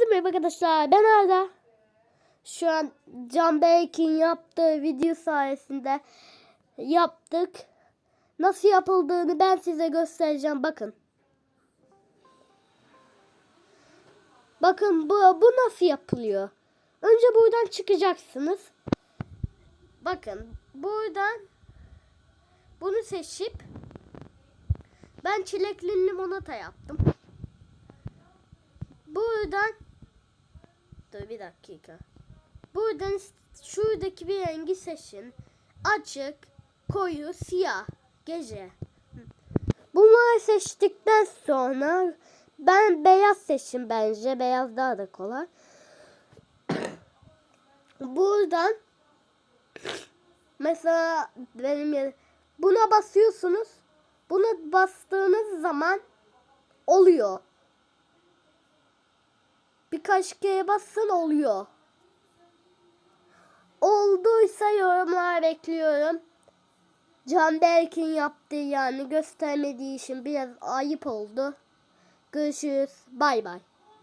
Herkese merhaba arkadaşlar. Ben Arda. Şu an Can Beykin yaptığı video sayesinde yaptık. Nasıl yapıldığını ben size göstereceğim. Bakın. Bakın bu, bu nasıl yapılıyor. Önce buradan çıkacaksınız. Bakın buradan bunu seçip ben çilekli limonata yaptım. Buradan Dur bir dakika. Buradan şuradaki bir rengi seçin. Açık, koyu, siyah, gece. Bunları seçtikten sonra ben beyaz seçin bence. Beyaz daha da kolay. Buradan mesela benim yer- buna basıyorsunuz. Buna bastığınız zaman oluyor. Birkaç kere basın oluyor. Olduysa yorumlar bekliyorum. Can Berk'in yaptığı yani göstermediği için biraz ayıp oldu. Görüşürüz. Bay bay.